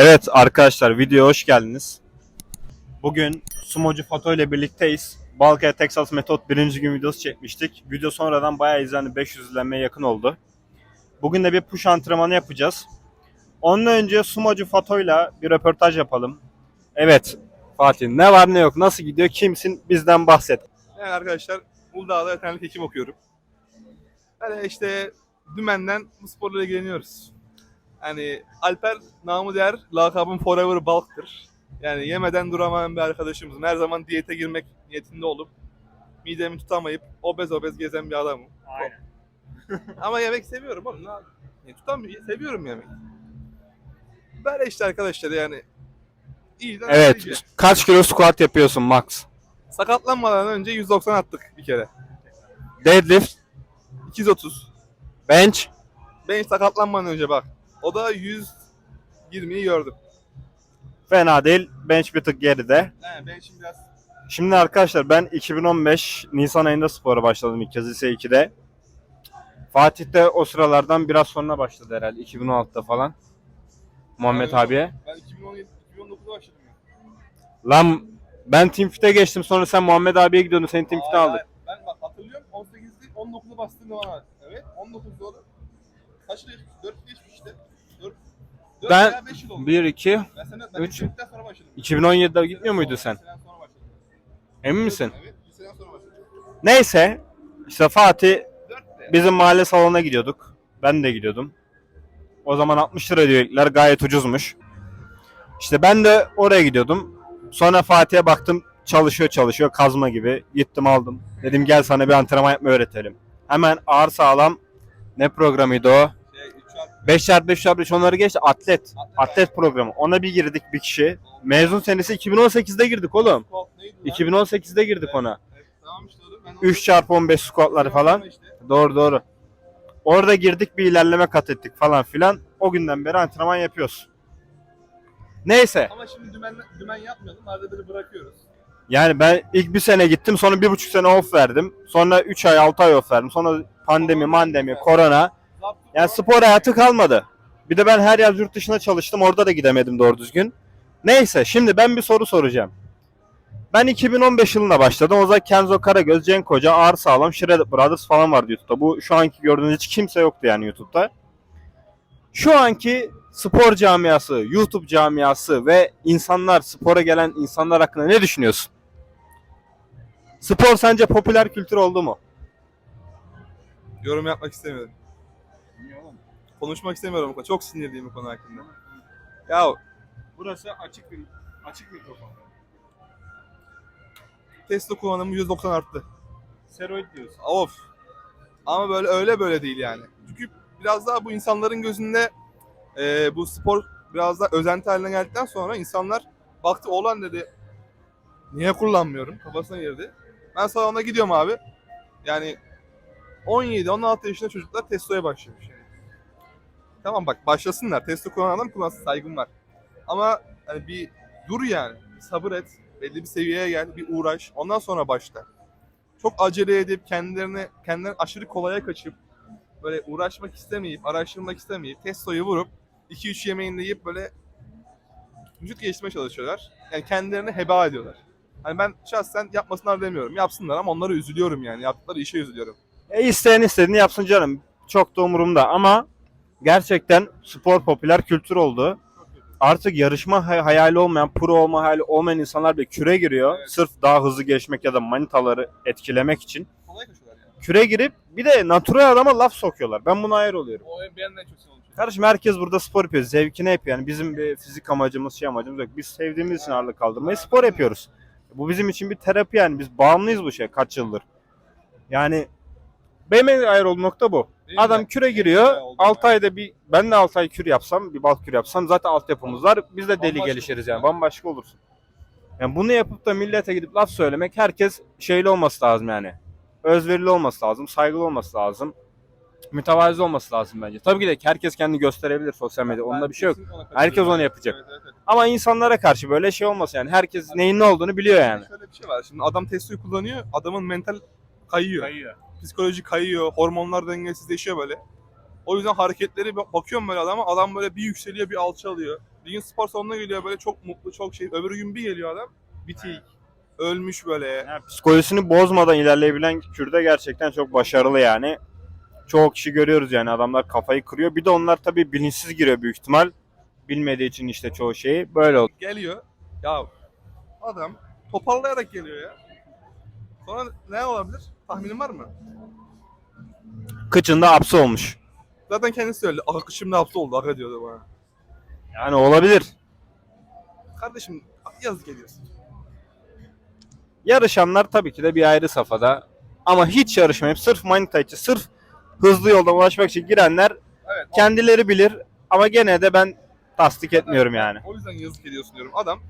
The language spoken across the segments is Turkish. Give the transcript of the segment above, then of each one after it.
Evet arkadaşlar videoya hoş geldiniz. Bugün sumocu Fato ile birlikteyiz. Balkaya Texas Metot birinci gün videosu çekmiştik. Video sonradan bayağı izlendi. 500 izlenmeye yakın oldu. Bugün de bir push antrenmanı yapacağız. Ondan önce sumocu Fato ile bir röportaj yapalım. Evet Fatih ne var ne yok nasıl gidiyor kimsin bizden bahset. Evet arkadaşlar Uludağ'da veterinerlik hekim okuyorum. Yani işte dümenden bu sporla ilgileniyoruz. Yani Alper namı değer lakabım Forever Bulk'tır. Yani yemeden duramayan bir arkadaşımızım. Her zaman diyete girmek niyetinde olup midemi tutamayıp obez obez gezen bir adamım. Aynen. Ama yemek seviyorum oğlum. Ne yapayım? Ya tutamıyorum, seviyorum yemek. Böyle işte arkadaşlar yani. İyiden Evet iyice. kaç kilo squat yapıyorsun max? Sakatlanmadan önce 190 attık bir kere. Deadlift, 230. bench, Ben sakatlanmadan önce bak. O da 120'yi gördüm. fena değil. Bench bir tık geride. He, ben şimdi biraz Şimdi arkadaşlar ben 2015 Nisan ayında spora başladım ilk kez lise 2'de. Fatih de o sıralardan biraz sonra başladı herhalde 2016'da falan. Muhammed Aynen. abiye. ben 2017 2019'da başladım ya. Lan ben Team Fit'e geçtim sonra sen Muhammed abiye gidiyordun seni Team Fit'e Aa, aldık. Ben bak hatırlıyorum 18'de 19'da bastığım zaman. Evet 19 doğru. Kaç geçmiş? 4 yıl geçmiş işte. 4 4 Ben- veya 5 yıl oldu. 1, 2, ben sene ben üç. liseden sonra başladım. 2017'de gitmiyor muydun sen? sonra- liseden sonra başladım. Emin misin? Evet, liseden sonra başladım. Neyse işte Fatih 4 de. bizim mahalle salonuna gidiyorduk. Ben de gidiyordum. O zaman 60 lira diyorlar gayet ucuzmuş. İşte ben de oraya gidiyordum. Sonra Fatih'e baktım çalışıyor çalışıyor kazma gibi. Gittim aldım. Dedim gel sana bir antrenman yapmayı öğretelim. Hemen ağır sağlam ne programıydı o? Şey 3 çarpı 5 çarpı 5 çarpı 5 onları geçti atlet. Atlet programı. Ona bir girdik bir kişi. Mezun senesi 2018'de girdik oğlum. Squat neydi lan? 2018'de girdik ona. Tamam işte oğlum. Ben 3 çarpı 15 squatları falan. Işte. Doğru doğru. Orada girdik bir ilerleme kat ettik falan filan. O günden beri antrenman yapıyoruz. Neyse. Ama şimdi dümen, dümen yapmıyordum. Arada biri bırakıyoruz. Yani ben ilk bir sene gittim sonra bir buçuk sene off verdim. Sonra 3 ay 6 ay off verdim. Sonra pandemi, mandemi, korona. Yani spor hayatı kalmadı. Bir de ben her yaz yurt dışına çalıştım. Orada da gidemedim doğru düzgün. Neyse şimdi ben bir soru soracağım. Ben 2015 yılında başladım. O zaman Kenzo Karagöz, Cenk Koca, Ağır Sağlam, Shredded Brothers falan vardı YouTube'da. Bu şu anki gördüğünüz hiç kimse yoktu yani YouTube'da. Şu anki spor camiası, YouTube camiası ve insanlar, spora gelen insanlar hakkında ne düşünüyorsun? Spor sence popüler kültür oldu mu? Yorum yapmak istemiyorum. Konuşmak istemiyorum bu konu. Çok sinirliyim bu konu hakkında. Ya Burası açık bir açık mikrofon. testo kullanımı 190 arttı. Steroid diyorsun. Of. Ama böyle öyle böyle değil yani. Çünkü biraz daha bu insanların gözünde e, bu spor biraz daha özenti haline geldikten sonra insanlar baktı olan dedi niye kullanmıyorum kafasına girdi. Ben salona gidiyorum abi. Yani 17-16 yaşında çocuklar testoya başlamış. Tamam bak başlasınlar. Testo kullanan adam kullansın saygım var. Ama hani bir dur yani. Sabır et. Belli bir seviyeye gel. Bir uğraş. Ondan sonra başla çok acele edip kendilerini kendilerini aşırı kolaya kaçıp böyle uğraşmak istemeyip, araştırmak istemeyip testoyu vurup 2-3 yemeğini yiyip böyle vücut geliştirmeye çalışıyorlar. Yani kendilerini heba ediyorlar. Hani ben şahsen yapmasınlar demiyorum. Yapsınlar ama onlara üzülüyorum yani. Yaptıkları işe üzülüyorum. E isteyen istediğini yapsın canım. Çok da umurumda ama gerçekten spor popüler kültür oldu. Artık yarışma hay- hayali olmayan, pro olma hayali olmayan insanlar bile küre giriyor. Evet. Sırf daha hızlı geçmek ya da manitaları etkilemek için. Kolay kaçıyorlar yani. Küre girip bir de natural adama laf sokuyorlar. Ben buna ayar oluyorum. O benim çok şey. Kardeşim herkes burada spor yapıyor. Zevkine yapıyor. Yani bizim bir fizik amacımız, şey amacımız yok. Biz sevdiğimiz için ağırlık kaldırmayı spor yapıyoruz. Bu bizim için bir terapi yani. Biz bağımlıyız bu şeye kaç yıldır. Yani ayar olduğum nokta bu. Benim Adam de- küre giriyor. oldu 6 yani. ayda bir ben de 6 ay kür yapsam, bir balk kür yapsam zaten altyapımız var. Biz de deli Bambaşka gelişiriz yani. ya. Bambaşka olursun. Yani bunu yapıp da millete gidip laf söylemek herkes şeyli olması lazım yani. Özverili olması lazım, saygılı olması lazım. Mütevazi olması lazım bence. Tabii ki de herkes kendini gösterebilir sosyal medyada. Onda bir şey yok. Herkes onu yapacak. Evet, evet, evet. Ama insanlara karşı böyle şey olmasın yani. Herkes neyin ne olduğunu biliyor yani. Şöyle bir şey var. Şimdi adam testoyu kullanıyor. Adamın mental kayıyor. Psikoloji kayıyor. Hormonlar dengesizleşiyor böyle. O yüzden hareketleri bak- bakıyorum böyle adama. Adam böyle bir yükseliyor bir alçalıyor. Bir gün spor salonuna geliyor böyle çok mutlu, çok şey. Öbür gün bir geliyor adam, bitik. Ölmüş böyle. Yani psikolojisini bozmadan ilerleyebilen kürde gerçekten çok başarılı yani. Çoğu kişi görüyoruz yani adamlar kafayı kırıyor. Bir de onlar tabii bilinçsiz giriyor büyük ihtimal. Bilmediği için işte çoğu şeyi böyle oldu. Geliyor. Ya adam toparlayarak geliyor ya. Sonra ne olabilir? Tahminin var mı? Kıçında hapsi olmuş. Zaten kendisi söyledi. Ah şimdi hapse oldu aga diyordu bana. Yani olabilir. Kardeşim yazık ediyorsun. Yarışanlar tabii ki de bir ayrı safhada. Ama hiç yarışmayıp sırf manita için, sırf hızlı yoldan ulaşmak için girenler Evet. kendileri bilir. Ama gene de ben tasdik etmiyorum yani. O yüzden yazık ediyorsun diyorum. Adam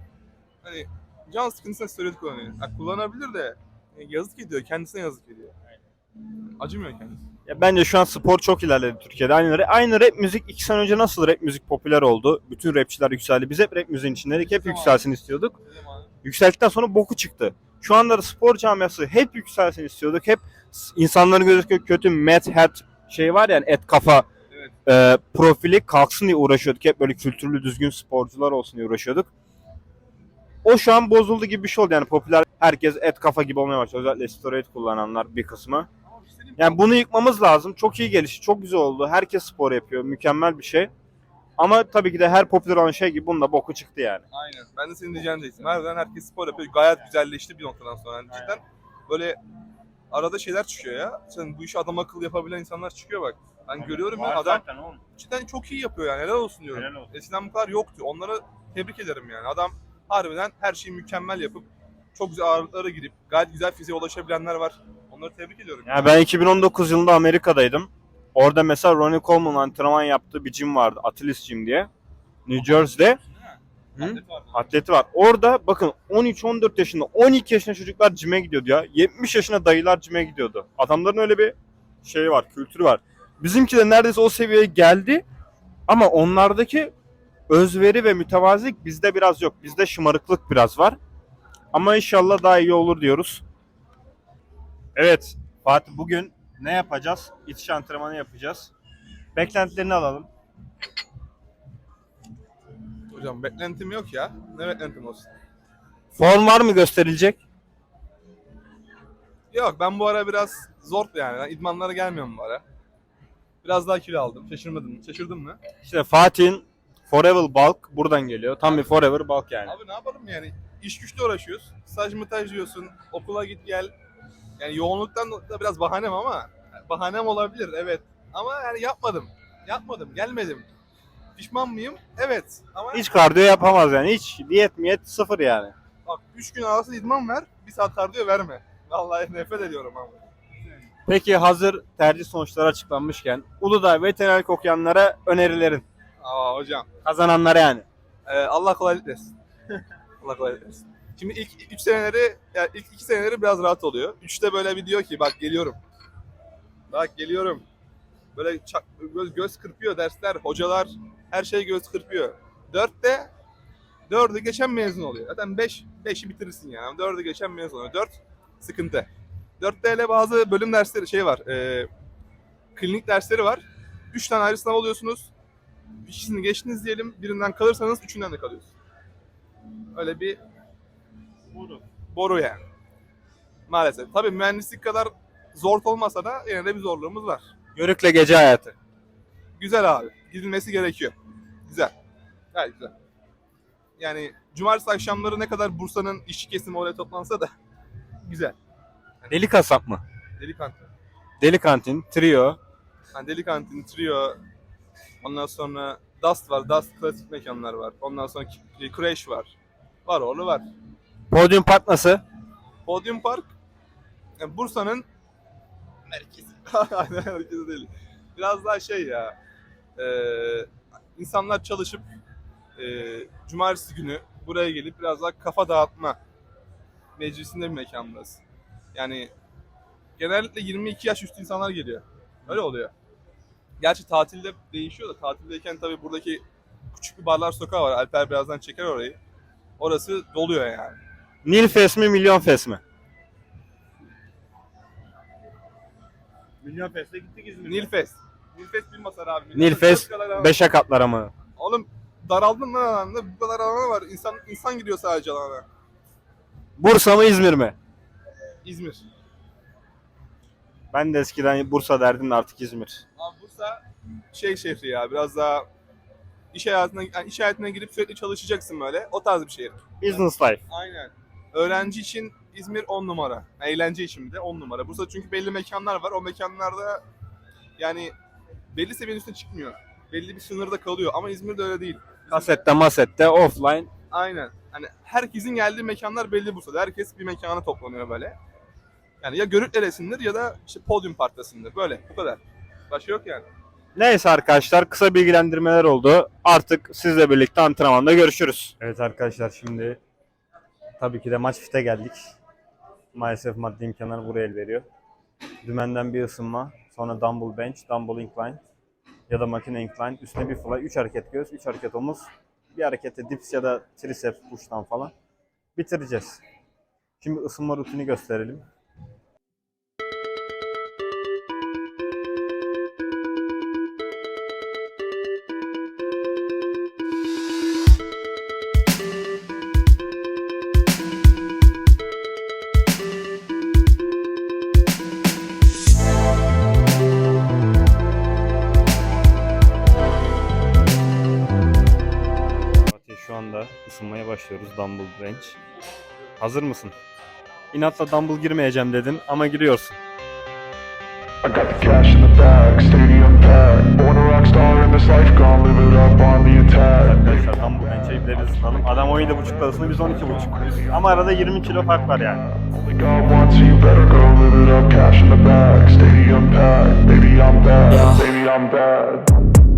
hani can sıkıntısına steroid kullanıyor. Ha, kullanabilir de yazık ediyor. Kendisine yazık ediyor. Acımıyor kendisi. Ya bence şu an spor çok ilerledi Türkiye'de. Aynı, aynı rap müzik iki sene önce nasıl rap müzik popüler oldu? Bütün rapçiler yükseldi. Biz hep rap müziğin içindeydik. Hep yükselsin istiyorduk. Yükseldikten sonra boku çıktı. Şu anda da spor camiası hep yükselsin istiyorduk. Hep insanların gözü kötü mad hat şey var yani et kafa Evet. e, profili kalksın diye uğraşıyorduk. Hep böyle kültürlü düzgün sporcular olsun diye uğraşıyorduk. O şu an bozuldu gibi bir şey oldu yani popüler herkes et kafa gibi olmaya başladı. Özellikle steroid kullananlar bir kısmı. Şey? Yani bunu yıkmamız lazım. Çok iyi gelişti. Çok güzel oldu. Herkes spor yapıyor. Mükemmel bir şey. Ama tabii ki de her popüler olan şey gibi bunun da boku çıktı yani. Aynen. Ben de senin diyeceğini diyecektim. Harbiden herkes spor yapıyor. Gayet güzelleşti bir noktadan sonra. Yani cidden böyle arada şeyler çıkıyor ya. Sen bu işi adam akıllı yapabilen insanlar çıkıyor bak. Ben görüyorum ya adam cidden çok iyi yapıyor yani. Helal olsun diyorum. Helal olsun. Eskiden bu kadar yoktu. Onları tebrik ederim yani. Adam harbiden her şeyi mükemmel yapıp çok güzel ağırlıklara girip gayet güzel fiziğe ulaşabilenler var. Onları tebrik ediyorum. Ya ben 2019 yılında Amerika'daydım. Orada mesela Ronnie Coleman antrenman yaptığı bir gym vardı. Atilis Gym diye. New Jersey'de. Hı? Atleti var. Orada bakın 13-14 yaşında, 12 yaşında çocuklar cime gidiyordu ya. 70 yaşında dayılar cime gidiyordu. Adamların öyle bir şeyi var, kültürü var. Bizimki de neredeyse o seviyeye geldi. Ama onlardaki özveri ve mütevazilik bizde biraz yok. Bizde şımarıklık biraz var. Ama inşallah daha iyi olur diyoruz. Evet Fatih bugün ne yapacağız? İtiş antrenmanı yapacağız. Beklentilerini alalım. Hocam beklentim yok ya. Ne beklentim olsun? Form var mı gösterilecek? Yok ben bu ara biraz zor yani. Ben idmanlara gelmiyorum bu ara. Biraz daha kilo aldım. Şaşırmadın. Şaşırdın mı? İşte Fatih'in Forever Bulk buradan geliyor. Tam bir Forever Bulk yani. Abi ne yapalım yani? İş güçle uğraşıyoruz. Staj mıtaj diyorsun. Okula git gel. Yani yoğunluktan da biraz bahanem ama bahanem olabilir evet. Ama yani yapmadım. Yapmadım. Gelmedim. Pişman mıyım? Evet. Ama Hiç kardiyo yapamaz yani. Hiç diyet miyet sıfır yani. bak 3 gün arası idman ver. Bir saat kardiyo verme. Vallahi nefret ediyorum ama. Peki hazır tercih sonuçları açıklanmışken Uludağ veterinerlik okuyanlara önerilerin. Aa hocam. Kazananlara yani. Ee, Allah kolaylık versin. Kolaylık versin. Şimdi ilk 3 seneleri, yani ilk 2 seneleri biraz rahat oluyor. 3'te böyle bir diyor ki bak geliyorum. Bak geliyorum. Böyle çak- göz, göz kırpıyor dersler, hocalar, her şey göz kırpıyor. 4'te 4'ü geçen mezun oluyor. Zaten 5 5'i bitirirsin yani. 4'ü geçen mezun oluyor. 4 sıkıntı. 4'te hele bazı bölüm dersleri şey var. E, klinik dersleri var. 3 tane ayrı sınav oluyorsunuz. İkisini geçtiniz diyelim. Birinden kalırsanız üçünden de kalıyorsunuz. Öyle bir boru yani. Maalesef. Tabii mühendislik kadar zor olmasa da yine de bir zorluğumuz var. Yörükle gece hayatı. Güzel abi. Gidilmesi gerekiyor. Güzel. Gayet güzel. Yani cumartesi akşamları ne kadar Bursa'nın işçi kesimi oraya toplansa da güzel. Deli kasap mı? Deli kantin. Deli kantin, trio. Yani deli kantin, trio. Ondan sonra Dust var. Dust klasik mekanlar var. Ondan sonra Crash var. Var oğlu var. Podium Park nasıl? Podium Park yani Bursa'nın merkezi. Aynen merkezi değil. Biraz daha şey ya. E, insanlar çalışıp e, cumartesi günü buraya gelip biraz daha kafa dağıtma meclisinde bir mekan burası. Yani genellikle 22 yaş üstü insanlar geliyor. Öyle oluyor. Gerçi tatilde değişiyor da tatildeyken tabii buradaki küçük bir barlar sokağı var. Alper birazdan çeker orayı. Orası doluyor yani. Nil Fest mi, Milyon Fest mi? Milyon Fest'e gittik bilmez abi. Nilfest Dört kadar abi. Beşe katlara mı? Oğlum daraldın lan alanda. Bu kadar alana var. İnsan insan giriyor sadece alana. Bursa mı İzmir mi? İzmir. Ben de eskiden Bursa derdim de artık İzmir. Abi Bursa şey şehri ya biraz daha iş hayatına yani iş hayatına girip sürekli çalışacaksın böyle. O tarz bir şehir. Business life. Aynen. Öğrenci için İzmir 10 numara. Eğlence için de 10 numara. Bursa çünkü belli mekanlar var. O mekanlarda yani belli seviyenin üstüne çıkmıyor. Belli bir sınırda kalıyor ama İzmir'de öyle değil. Kasette masette offline. Aynen. Hani herkesin geldiği mekanlar belli Bursa'da. Herkes bir mekana toplanıyor böyle. Yani ya Görükleresindir ya da işte podyum partisinde. Böyle bu kadar. Başka yok yani. Neyse arkadaşlar kısa bilgilendirmeler oldu. Artık sizle birlikte antrenmanda görüşürüz. Evet arkadaşlar şimdi tabii ki de maç fite geldik. Maalesef maddi imkanlar buraya el veriyor. Dümenden bir ısınma, sonra dumbbell bench, dumbbell incline ya da makine incline, üstüne bir fly, 3 hareket göğüs, 3 hareket omuz, bir harekette dips ya da triceps push'tan falan bitireceğiz. Şimdi ısınma rutini gösterelim. Şu anda ısınmaya başlıyoruz dumbbell bench. Hazır mısın? İnatla dumbbell girmeyeceğim dedin ama giriyorsun. I got the cash in the bag, stadium packed. Born a rock star in this life, gonna live it up on the attack. Arkadaşlar dumbbell bench'e biz ısınalım. Adam 17.5 ısınıyor biz 12.5. Ama arada 20 kilo fark var yani. God wants you, better go live it up. Cash in the bag, stadium packed. Baby, I'm bad, baby, I'm bad.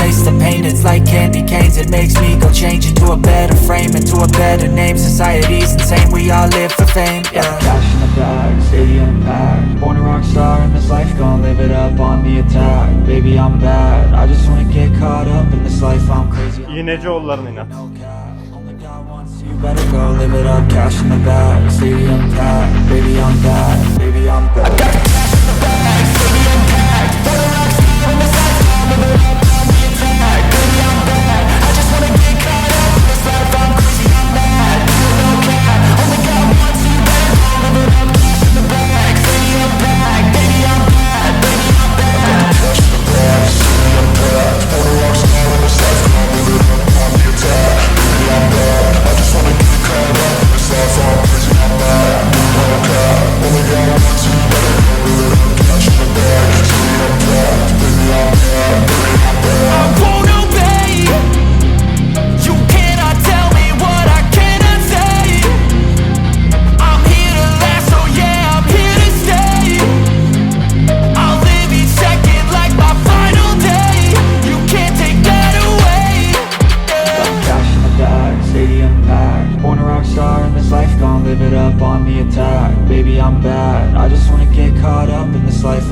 Taste the pain, it's like candy canes. It makes me go change into a better frame Into a better name, society's insane. We all live for fame, yeah. Cash in the bag, stadium packed. Born a rock star in this life, gonna live it up on the attack. Baby, I'm bad, I just wanna get caught up in this life. I'm crazy, I'm İğnecioğulların inat. no cap. Only God wants you, better go live it up. Cash in the bag, stadium packed. Baby, I'm bad, baby, I'm bad. I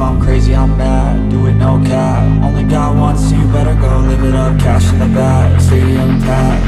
I'm crazy, I'm mad, do it no cap. Only God wants you, better go live it up. Cash in the bag, stadium packed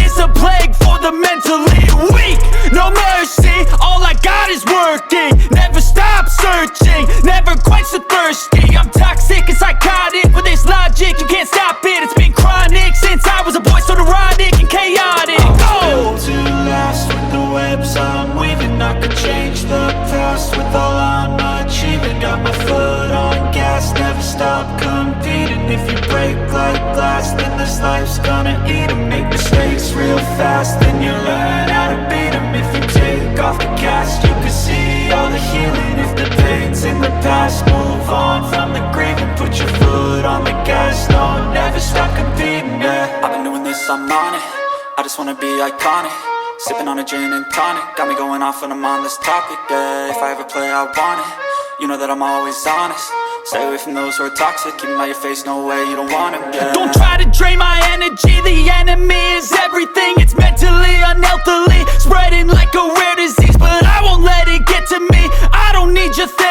I'm on it. I just wanna be iconic. Sipping on a gin and tonic. Got me going off when I'm on this topic, yeah. If I ever play, I want it. You know that I'm always honest. Stay away from those who are toxic. Keep 'em out your face, no way, you don't want 'em, yeah. Don't try to drain my energy, the enemy is everything. It's mentally, unhealthily, spreading like a rare disease But I won't let it get to me, I don't need your therapy